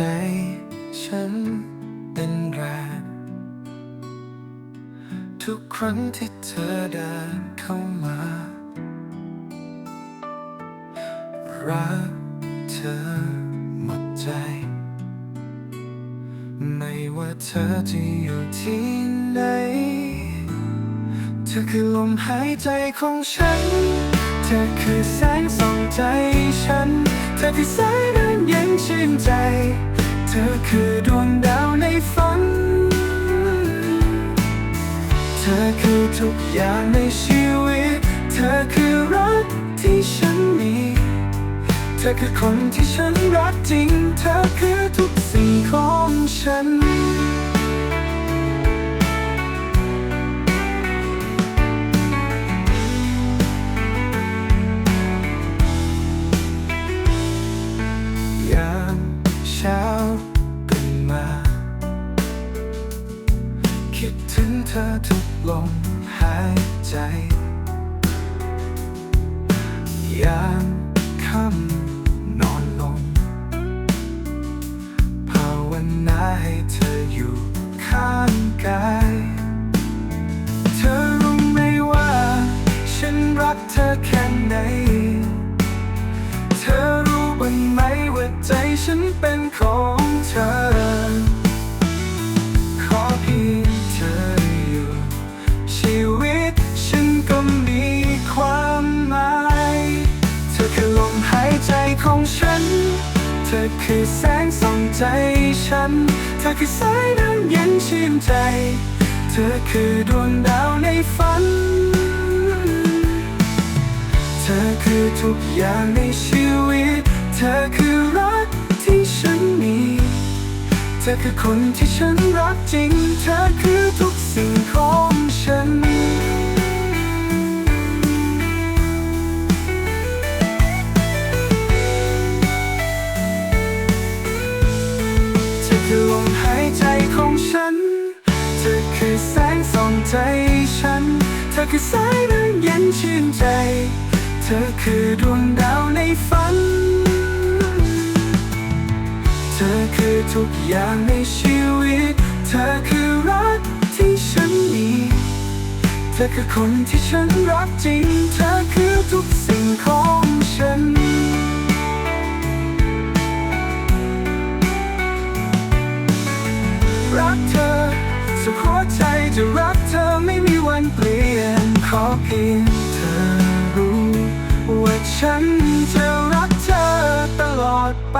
ใจฉันเป็นแรงทุกครั้งที่เธอเดินเข้ามา รักเธอหมดใจ ไม่ว่าเธอจะอยู่ที่ไหน เธอคือลมหายใจของฉัน เธอคือแสงส่องใจฉัน เธอคือสายน้ำ เย็นชื่นใจ เธอคือดวงดาวในฝัน เธอคือทุกอย่างในชีวิต เธอคือรักที่ฉันมี เธอคือคนที่ฉันรักจริง เธอคือทุกสิ่งของ งเธอทุกลมหายใจ ยามค่ำนอนลง ภาวนาให้เธออยู่ข้างกาย เธอรู้ไหมว่า ฉันรักเธอแค่ไหน เธอรู้บ้างไหมว่าใจฉันเป็นของ เธอคือแสงส่องใจฉัน เธอคือสายน้ำเย็นชื่นใจ เธอคือดวงดาวในฝัน เธอคือทุกอย่างในชีวิต เธอคือรักที่ฉันมี เธอคือคนที่ฉันรักจริง เธอคือทุกสิ่งของฉัน ใจฉัน เธอคือสายน้ำเย็นชื่นใจ เธอคือดวงดาวในฝัน เธอคือทุกอย่างในชีวิต เธอคือรักที่ฉันมี เธอคือคนที่ฉันรักจริง เธอคือทุกสิ่งของฉันรักเธอสุดหัวใจจะรัก ขอเพียงเธอรู้ ว่าฉันจะรักเธอตลอดไป